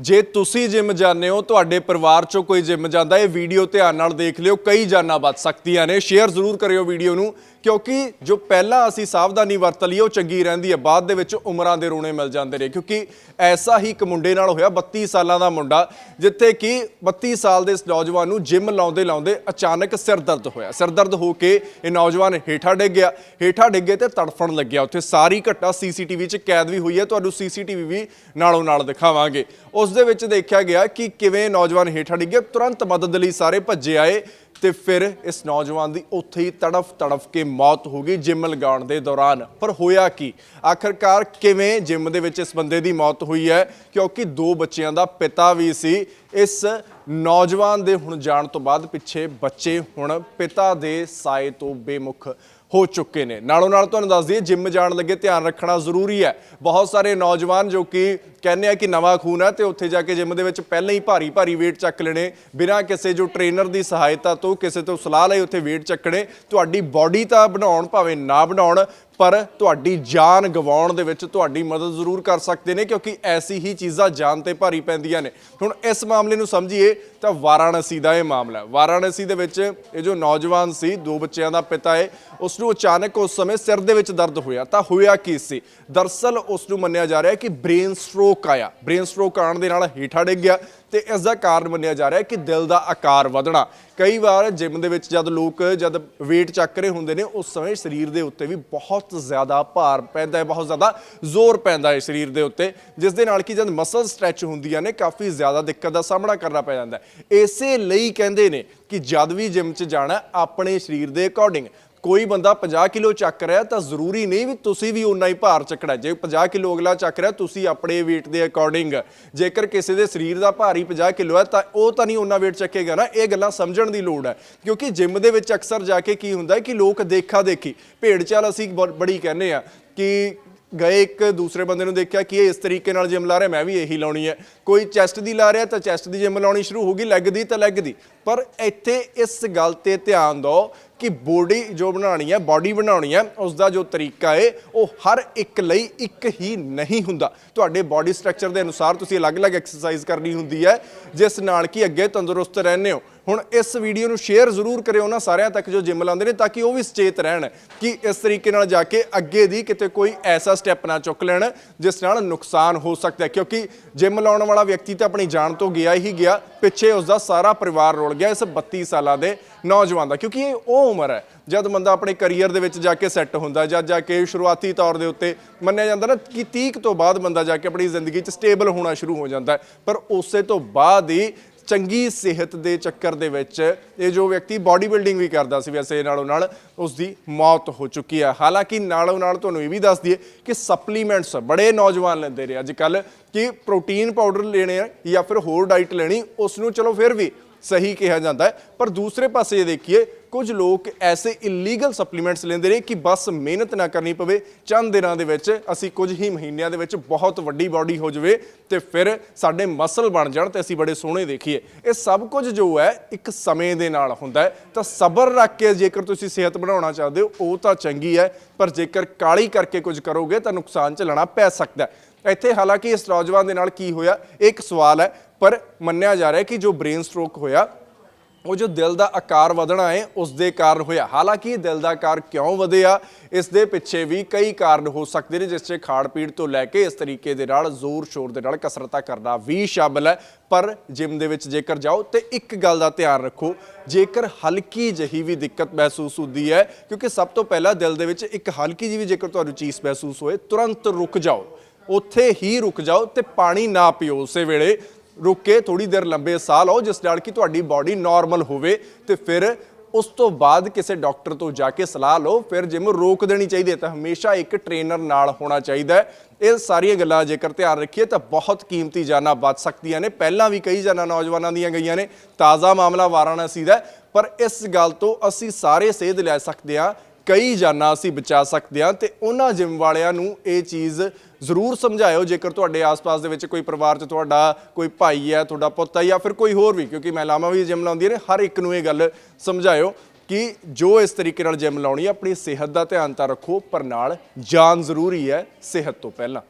ਜੇ ਤੁਸੀਂ ਜਿਮ ਜਾਂਦੇ ਹੋ, ਤੁਹਾਡੇ ਪਰਿਵਾਰ ਚੋਂ ਕੋਈ ਜਿਮ ਜਾਂਦਾ, ਇਹ ਵੀਡੀਓ ਧਿਆਨ ਨਾਲ ਦੇਖ ਲਿਓ, ਕਈ ਜਾਨਾਂ ਬਚ ਸਕਦੀਆਂ ਨੇ। ਸ਼ੇਅਰ ਜ਼ਰੂਰ ਕਰਿਓ ਵੀਡੀਓ ਨੂੰ, ਕਿਉਂਕਿ ਜੋ ਪਹਿਲਾਂ ਅਸੀਂ ਸਾਵਧਾਨੀ ਵਰਤ ਲਈ, ਉਹ ਚੰਗੀ ਰਹਿੰਦੀ ਹੈ। ਬਾਅਦ ਦੇ ਵਿੱਚ ਉਮਰਾਂ ਦੇ ਰੋਣੇ ਮਿਲ ਜਾਂਦੇ ਨੇ, ਕਿਉਂਕਿ ਐਸਾ ਹੀ ਇੱਕ ਮੁੰਡੇ ਨਾਲ ਹੋਇਆ 32 ਸਾਲਾਂ ਦਾ ਮੁੰਡਾ, ਜਿੱਥੇ ਕਿ 32 ਸਾਲ ਦੇ ਇਸ ਨੌਜਵਾਨ ਨੂੰ ਜਿਮ ਲਾਉਂਦੇ ਲਾਉਂਦੇ ਅਚਾਨਕ ਸਿਰ ਦਰਦ ਹੋਇਆ। ਸਿਰ ਦਰਦ ਹੋ ਕੇ ਇਹ ਨੌਜਵਾਨ ਹੇਠਾਂ ਡਿੱਗ ਗਿਆ। ਹੇਠਾਂ ਡਿੱਗੇ ਤੇ ਤੜਫਣ ਲੱਗਿਆ। ਉੱਥੇ ਸਾਰੀ ਘਟਨਾ ਸੀਸੀਟੀਵੀ 'ਚ ਕੈਦ ਵੀ ਹੋਈ ਹੈ। ਤੁਹਾਨੂੰ ਸੀਸੀਟੀਵੀ ਵੀ ਨਾਲੋਂ ਨਾਲ ਦਿਖਾਵਾਂਗੇ। ਉਹ ਉਸ ਦੇ ਵਿੱਚ ਦੇਖਿਆ ਗਿਆ ਕਿ ਕਿਵੇਂ ਨੌਜਵਾਨ ਹੇਠਾਂ ਡਿੱਗਿਆ ਤੁਰੰਤ ਮਦਦ ਲਈ ਸਾਰੇ ਭੱਜੇ ਆਏ ਤੇ ਫਿਰ ਇਸ ਨੌਜਵਾਨ ਦੀ ਉੱਥੇ ਹੀ ਤੜਫ ਤੜਫ ਕੇ ਮੌਤ ਹੋ ਗਈ ਜਿਮ ਲਗਾਉਣ ਦੇ ਦੌਰਾਨ। ਪਰ ਹੋਇਆ ਕੀ? ਆਖਰਕਾਰ ਕਿਵੇਂ ਜਿਮ ਦੇ ਵਿੱਚ ਇਸ ਬੰਦੇ ਦੀ ਮੌਤ ਹੋਈ ਹੈ? ਕਿਉਂਕਿ ਦੋ ਬੱਚਿਆਂ ਦਾ ਪਿਤਾ ਵੀ ਸੀ। ਇਸ ਨੌਜਵਾਨ ਦੇ ਹੁਣ ਜਾਣ ਤੋਂ ਬਾਅਦ ਪਿੱਛੇ ਬੱਚੇ ਹੁਣ ਪਿਤਾ ਦੇ ਸਾਏ ਤੋਂ ਬੇਮੁਖ ਹੋ ਚੁੱਕੇ ਨੇ। ਨਾਲੋਂ ਨਾਲ ਤੁਹਾਨੂੰ ਦੱਸ ਦਈਏ, ਜਿਮ ਜਾਣ ਲੱਗੇ ਧਿਆਨ ਰੱਖਣਾ ਜ਼ਰੂਰੀ ਹੈ। ਬਹੁਤ ਸਾਰੇ ਨੌਜਵਾਨ ਜੋ ਕਿ ਕਹਿੰਦੇ ਆ ਕਿ ਨਵਾਂ ਖੂਨ ਹੈ ਤੇ ਉੱਥੇ ਜਾ ਕੇ ਜਿਮ ਦੇ ਵਿੱਚ ਪਹਿਲਾਂ ਹੀ ਭਾਰੀ ਭਾਰੀ weight ਚੱਕ ਲੈਣੇ, ਬਿਨਾਂ ਕਿਸੇ ਜੋ ਟ੍ਰੇਨਰ ਦੀ ਸਹਾਇਤਾ ਤੋਂ ਕਿਸੇ ਤੋਂ ਸਲਾਹ ਲਈ ਉੱਥੇ weight ਚੱਕਣੇ, ਤੁਹਾਡੀ ਬਾਡੀ ਤਾਂ ਬਣਾਉਣ ਭਾਵੇਂ ਨਾ ਬਣਾਉਣ, ਪਰ ਤੁਹਾਡੀ ਜਾਨ ਗਵਾਉਣ ਦੇ ਵਿੱਚ ਤੁਹਾਡੀ ਮਦਦ ਜ਼ਰੂਰ ਕਰ ਸਕਦੇ ਨੇ, ਕਿਉਂਕਿ ਐਸੀ ਹੀ ਚੀਜ਼ਾਂ ਜਾਨ ਤੇ ਭਾਰੀ ਪੈਂਦੀਆਂ ਨੇ। ਹੁਣ ਇਸ ਮਾਮਲੇ ਨੂੰ ਸਮਝੀਏ ਤਾਂ ਵਾਰਾਣਸੀ ਦਾ ਇਹ ਮਾਮਲਾ ਵਾਰਾਣਸੀ ਦੇ ਵਿੱਚ ਇਹ ਜੋ ਨੌਜਵਾਨ ਸੀ, ਦੋ ਬੱਚਿਆਂ ਦਾ ਪਿਤਾ ਹੈ ਉਸ ਨੂੰ ਅਚਾਨਕ ਉਸ ਸਮੇਂ ਸਿਰ ਦੇ ਵਿੱਚ ਦਰਦ ਹੋਇਆ। ਤਾਂ ਹੋਇਆ ਕੀ ਸੀ? ਦਰਸਲ ਉਸ ਨੂੰ ਮੰਨਿਆ ਜਾ ਰਿਹਾ ਹੈ ਕਿ ਬ੍ਰੇਨ ਸਟ੍ਰੋਕ ਆਇਆ। ਬ੍ਰੇਨ ਸਟ੍ਰੋਕ ਆਉਣ ਦੇ ਨਾਲ ਹੀਠਾ ਡਿੱਗ ਗਿਆ ਤੇ ਇਸ ਦਾ ਕਾਰਨ ਮੰਨਿਆ ਜਾ ਰਿਹਾ ਹੈ ਕਿ ਦਿਲ ਦਾ ਆਕਾਰ ਵਧਣਾ। ਕਈ ਵਾਰ ਜਿਮ ਦੇ ਵਿੱਚ ਜਦ ਲੋਕ ਜਦ weight ਚੱਕ ਰਹੇ ਹੁੰਦੇ ਨੇ, ਉਸ ਸਮੇਂ ਸਰੀਰ ਦੇ ਉੱਤੇ ਵੀ ਬਹੁਤ ਜ਼ਿਆਦਾ ਭਾਰ ਪੈਂਦਾ ਹੈ, ਬਹੁਤ ਜ਼ਿਆਦਾ ਜ਼ੋਰ ਪੈਂਦਾ ਹੈ ਸਰੀਰ ਦੇ ਉੱਤੇ, ਜਿਸ ਦੇ ਨਾਲ ਕਿ ਜਦ ਮਸਲ ਸਟ੍ਰੈਚ ਹੁੰਦੀਆਂ ਨੇ, ਕਾਫੀ ਜ਼ਿਆਦਾ ਦਿੱਕਤ ਦਾ ਸਾਹਮਣਾ ਕਰਨਾ ਪੈ ਜਾਂਦਾ ਹੈ। ਇਸੇ ਲਈ ਕਹਿੰਦੇ ਨੇ ਕਿ ਜਦ ਵੀ ਜਿਮ 'ਚ ਜਾਣਾ ਆਪਣੇ ਸਰੀਰ ਦੇ ਅਕੋਰਡਿੰਗ ਕੋਈ ਬੰਦਾ 50 ਕਿਲੋ ਚੱਕ ਰਿਹਾ ਤਾਂ ਜ਼ਰੂਰੀ ਨਹੀਂ ਵੀ ਤੁਸੀਂ ਵੀ ਉਨਾ ਹੀ ਭਾਰ ਚੱਕਣਾ। ਜੇ 50 ਕਿਲੋ ਅਗਲਾ ਚੱਕ ਰਿਹਾ, ਤੁਸੀਂ ਆਪਣੇ weight ਦੇ ਅਕੋਰਡਿੰਗ ਜੇਕਰ ਕਿਸੇ ਦੇ ਸਰੀਰ ਦਾ ਭਾਰ ਹੀ 50 ਕਿਲੋ ਹੈ, ਤਾਂ ਉਹ ਤਾਂ ਨਹੀਂ ਉਨਾ weight ਚੱਕੇਗਾ ਨਾ। ਇਹ ਗੱਲਾਂ ਸਮਝਣ ਦੀ ਲੋੜ ਹੈ। ਕਿਉਂਕਿ ਜਿਮ ਦੇ ਵਿੱਚ ਅਕਸਰ ਜਾ ਕੇ ਕੀ ਹੁੰਦਾ ਕਿ ਲੋਕ ਦੇਖਾ ਦੇਖੀ, ਭੇਡ ਚਾਲ ਅਸੀਂ ਬ- ਬੜੀ ਕਹਿੰਦੇ ਆ ਕਿ ਗਏ ਇੱਕ ਦੂਸਰੇ ਬੰਦੇ ਨੂੰ ਦੇਖਿਆ ਕਿ ਇਹ ਇਸ ਤਰੀਕੇ ਨਾਲ ਜਿਮ ਲਾ ਰਿਹਾ, ਮੈਂ ਵੀ ਇਹੀ ਲਾਉਣੀ ਹੈ। ਕੋਈ ਚੈਸਟ ਦੀ ਲਾ ਰਿਹਾ ਤਾਂ ਚੈਸਟ ਦੀ ਜਿਮ ਲਾਉਣੀ ਸ਼ੁਰੂ ਹੋ ਗਈ ਲੈਗ ਦੀ ਤਾਂ ਲੈਗ ਦੀ। ਪਰ ਇੱਥੇ ਇਸ ਗੱਲ ਤੇ ਧਿਆਨ ਦਿਓ ਕਿ ਬੋਡੀ ਜੋ ਬਣਾਉਣੀ ਹੈ ਬਾਡੀ ਬਣਾਉਣੀ ਹੈ ਉਸ ਦਾ ਜੋ ਤਰੀਕਾ ਹੈ, ਉਹ ਹਰ ਇੱਕ ਲਈ ਇੱਕ ਹੀ ਨਹੀਂ ਹੁੰਦਾ। ਤੁਹਾਡੇ ਬਾਡੀ ਸਟਰਕਚਰ ਦੇ ਅਨੁਸਾਰ ਤੁਸੀਂ ਅਲੱਗ-ਅਲੱਗ ਐਕਸਰਸਾਈਜ਼ ਕਰਨੀ ਹੁੰਦੀ ਹੈ, ਜਿਸ ਨਾਲ ਕਿ ਅੱਗੇ ਤੰਦਰੁਸਤ ਰਹਿੰਦੇ ਹੋ। ਹੁਣ ਇਸ ਵੀਡੀਓ ਨੂੰ ਸ਼ੇਅਰ ਜ਼ਰੂਰ ਕਰਿਓ ਨਾ ਸਾਰਿਆਂ ਤੱਕ ਜੋ ਜਿਮ ਲਾਉਂਦੇ ਨੇ, ਤਾਂ ਕਿ ਉਹ ਵੀ ਸੁਚੇਤ ਰਹਿਣ ਕਿ ਇਸ ਤਰੀਕੇ ਨਾਲ ਜਾ ਕੇ ਅੱਗੇ ਦੀ ਕਿਤੇ ਕੋਈ ਐਸਾ ਸਟੈਪ ਨਾ ਚੁੱਕ ਲੈਣ, ਜਿਸ ਨਾਲ ਨੁਕਸਾਨ ਹੋ ਸਕਦਾ ਹੈ। ਕਿਉਂਕਿ ਜਿਮ ਲਾਉਣ ਵਾਲਾ ਵਿਅਕਤੀ ਤਾਂ ਆਪਣੀ ਜਾਨ ਤੋਂ ਗਿਆ ਹੀ ਗਿਆ, ਪਿੱਛੇ ਉਸ ਦਾ ਸਾਰਾ ਪਰਿਵਾਰ ਰੁਲ ਗਿਆ ਇਸ 32 ਸਾਲਾਂ ਦੇ। ਨੌਜਵਾਨ ਦਾ, ਕਿਉਂਕਿ ਇਹ ਉਹ ਉਮਰ ਹੈ, ਜਦ ਬੰਦਾ ਆਪਣੇ ਕੈਰੀਅਰ ਦੇ ਵਿੱਚ ਜਾ ਕੇ ਸੈੱਟ ਹੁੰਦਾ, ਜਦ ਜਾ ਕੇ ਸ਼ੁਰੂਆਤੀ ਤੌਰ ਦੇ ਉੱਤੇ ਮੰਨਿਆ ਜਾਂਦਾ ਨਾ ਕਿ 30 ਤੋਂ ਬਾਅਦ ਬੰਦਾ ਜਾ ਕੇ ਆਪਣੀ ਜ਼ਿੰਦਗੀ 'ਚ ਸਟੇਬਲ ਹੋਣਾ ਸ਼ੁਰੂ ਹੋ ਜਾਂਦਾ ਪਰ ਉਸੇ ਤੋਂ ਬਾਅਦ ਹੀ ਚੰਗੀ ਸਿਹਤ ਦੇ ਚੱਕਰ ਦੇ ਵਿੱਚ ਇਹ ਜੋ ਵਿਅਕਤੀ ਬਾਡੀ ਬਿਲਡਿੰਗ ਵੀ ਕਰਦਾ ਸੀ, ਵੈਸੇ ਨਾਲੋਂ ਨਾਲ ਉਸ ਦੀ ਮੌਤ ਹੋ ਚੁੱਕੀ ਹੈ। ਹਾਲਾਂਕਿ ਨਾਲੋਂ ਨਾਲ ਤੁਹਾਨੂੰ ਇਹ ਵੀ ਦੱਸ ਦਈਏ ਕਿ ਸਪਲੀਮੈਂਟਸ ਬੜੇ ਨੌਜਵਾਨ ਲੈਂਦੇ ਰਹੇ। ਅੱਜ ਕੱਲ ਕਿ ਪ੍ਰੋਟੀਨ ਪਾਊਡਰ ਲੈਣੇ ਆ ਜਾਂ ਫਿਰ ਹੋਰ ਡਾਈਟ ਲੈਣੀ ਉਸ ਨੂੰ ਚਲੋ ਫਿਰ ਵੀ ਸਹੀ ਕਿਹਾ ਜਾਂਦਾ ਹੈ। ਪਰ ਦੂਸਰੇ ਪਾਸੇ ਇਹ ਦੇਖੀਏ, ਕੁਝ ਲੋਕ ਐਸੇ ਇਲੀਗਲ ਸਪਲੀਮੈਂਟਸ ਲੈਂਦੇ ਨੇ ਕਿ ਬਸ ਮਿਹਨਤ ਨਾ ਕਰਨੀ ਪਵੇ, ਚੰਦ ਦਿਨਾਂ ਦੇ ਵਿੱਚ ਅਸੀਂ ਕੁਝ ਹੀ ਮਹੀਨਿਆਂ ਦੇ ਵਿੱਚ ਬਹੁਤ ਵੱਡੀ ਬਾਡੀ ਹੋ ਜਾਵੇ ਤੇ ਫਿਰ ਸਾਡੇ ਮਸਲ ਬਣ ਜਾਣ ਤੇ ਅਸੀਂ ਬੜੇ ਸੋਹਣੇ ਦੇਖੀਏ। ਇਹ ਸਭ ਕੁਝ ਜੋ ਹੈ, ਇੱਕ ਸਮੇਂ ਦੇ ਨਾਲ ਹੁੰਦਾ ਹੈ। ਤਾਂ ਸਬਰ ਰੱਖ ਕੇ ਜੇਕਰ ਤੁਸੀਂ ਸਿਹਤ ਬਣਾਉਣਾ ਚਾਹਦੇ ਹੋ, ਉਹ ਤਾਂ ਚੰਗੀ ਹੈ, ਪਰ ਜੇਕਰ ਕਾਲੀ ਕਰਕੇ ਕੁਝ ਕਰੋਗੇ ਤਾਂ ਨੁਕਸਾਨ ਝੱਲਣਾ ਪੈ ਸਕਦਾ ਹੈ। ਇੱਥੇ ਹਾਲਾਂਕਿ ਇਸ ਨੌਜਵਾਨ ਦੇ ਨਾਲ ਕੀ ਹੋਇਆ, ਇਹ ਇੱਕ ਸਵਾਲ ਹੈ। ਪਰ ਮੰਨਿਆ ਜਾ ਰਿਹਾ ਹੈ ਕਿ ਜੋ ਬ੍ਰੇਨ ਸਟ੍ਰੋਕ ਹੋਇਆ, ਉਹ ਜੋ ਦਿਲ ਦਾ ਆਕਾਰ ਵਧਣਾ ਹੈ, ਉਸ ਦੇ ਕਾਰਨ ਹੋਇਆ। ਹਾਲਾਂਕਿ ਦਿਲ ਦਾ ਆਕਾਰ ਕਿਉਂ ਵਧਿਆ, ਇਸ ਦੇ ਪਿੱਛੇ ਵੀ ਕਈ ਕਾਰਨ ਹੋ ਸਕਦੇ ਨੇ, ਜਿਸ 'ਚ ਖਾੜ ਪੀੜ ਤੋਂ ਲੈ ਕੇ ਇਸ ਤਰੀਕੇ ਦੇ ਨਾਲ ਜ਼ੋਰ ਸ਼ੋਰ ਦੇ ਨਾਲ ਕਸਰਤਾਂ ਕਰਨਾ ਵੀ ਸ਼ਾਮਲ ਹੈ। ਪਰ ਜਿਮ ਦੇ ਵਿੱਚ ਜੇਕਰ ਜਾਓ, ਤੇ ਇੱਕ ਗੱਲ ਦਾ ਧਿਆਨ ਰੱਖੋ, ਜੇਕਰ ਹਲਕੀ ਜਹੀ ਵੀ ਦਿੱਕਤ ਮਹਿਸੂਸ ਹੁੰਦੀ ਹੈ, ਕਿਉਂਕਿ ਸਭ ਤੋਂ ਪਹਿਲਾਂ ਦਿਲ ਦੇ ਵਿੱਚ ਇੱਕ ਹਲਕੀ ਜਿਹੀ ਵੀ ਜੇਕਰ ਤੁਹਾਨੂੰ ਚੀਜ਼ ਮਹਿਸੂਸ ਹੋਏ, ਤੁਰੰਤ ਰੁਕ ਜਾਓ। ਉੱਥੇ ਹੀ ਰੁਕ ਜਾਓ ਤੇ ਪਾਣੀ ਨਾ ਪੀਓ ਉਸੇ ਵੇਲੇ। ਰੁਕ ਕੇ ਥੋੜੀ ਦੇਰ ਲੰਬੇ ਸਾਹ ਲਓ, ਜਿਸ ਨਾਲ ਕਿ ਤੁਹਾਡੀ ਬਾਡੀ ਨਾਰਮਲ ਹੋਵੇ ਤੇ ਫਿਰ ਉਸ ਤੋਂ ਬਾਅਦ ਕਿਸੇ ਡਾਕਟਰ ਤੋਂ ਜਾ ਕੇ ਸਲਾਹ ਲਓ। ਫਿਰ ਜਿਮ ਰੋਕ ਦੇਣੀ ਚਾਹੀਦੀ ਹੈ ਤਾਂ ਹਮੇਸ਼ਾ ਇੱਕ ਟ੍ਰੇਨਰ ਨਾਲ ਹੋਣਾ ਚਾਹੀਦਾ ਹੈ। ਇਹ ਸਾਰੀਆਂ ਗੱਲਾਂ ਜੇਕਰ ਧਿਆਨ ਰੱਖੀਏ ਤਾਂ ਬਹੁਤ ਕੀਮਤੀ ਜਾਨਾਂ ਬਚ ਸਕਦੀਆਂ ਨੇ। ਪਹਿਲਾਂ ਵੀ ਕਈ ਜਾਨਾਂ ਨੌਜਵਾਨਾਂ ਦੀਆਂ ਗਈਆਂ ਨੇ। ਤਾਜ਼ਾ ਮਾਮਲਾ ਵਾਰਾਣਸੀ ਦਾ ਪਰ ਇਸ ਗੱਲ ਤੋਂ ਅਸੀਂ ਸਾਰੇ ਸੇਧ ਲੈ ਸਕਦੇ ਹਾਂ ਕਈ ਜਾਨਾਂ ਅਸੀਂ ਬਚਾ ਸਕਦੇ ਹਾਂ ਤੇ ਉਹਨਾਂ ਜਿਮ ਵਾਲਿਆਂ ਨੂੰ ਇਹ ਚੀਜ਼ ਜ਼ਰੂਰ ਸਮਝਾਇਓ, ਜੇਕਰ ਤੁਹਾਡੇ ਆਸ-ਪਾਸ ਦੇ ਵਿੱਚ ਕੋਈ ਪਰਿਵਾਰ 'ਚ ਤੁਹਾਡਾ ਕੋਈ ਭਾਈ ਹੈ, ਤੁਹਾਡਾ ਪੁੱਤ ਹੈ ਜਾਂ ਫਿਰ ਕੋਈ ਹੋਰ ਵੀ, ਕਿਉਂਕਿ ਮਹਿਲਾਵਾਂ ਵੀ ਜਿਮ ਲਾਉਂਦੀਆਂ ਨੇ, ਹਰ ਇੱਕ ਨੂੰ ਇਹ ਗੱਲ ਸਮਝਾਇਓ ਕਿ ਜੋ ਇਸ ਤਰੀਕੇ ਨਾਲ ਜਿਮ ਲਾਉਣੀ ਹੈ, ਆਪਣੀ ਸਿਹਤ ਦਾ ਧਿਆਨ ਤਾਂ ਰੱਖੋ, ਪਰ ਨਾਲ ਜਾਨ ਜ਼ਰੂਰੀ ਹੈ ਸਿਹਤ ਤੋਂ ਪਹਿਲਾਂ।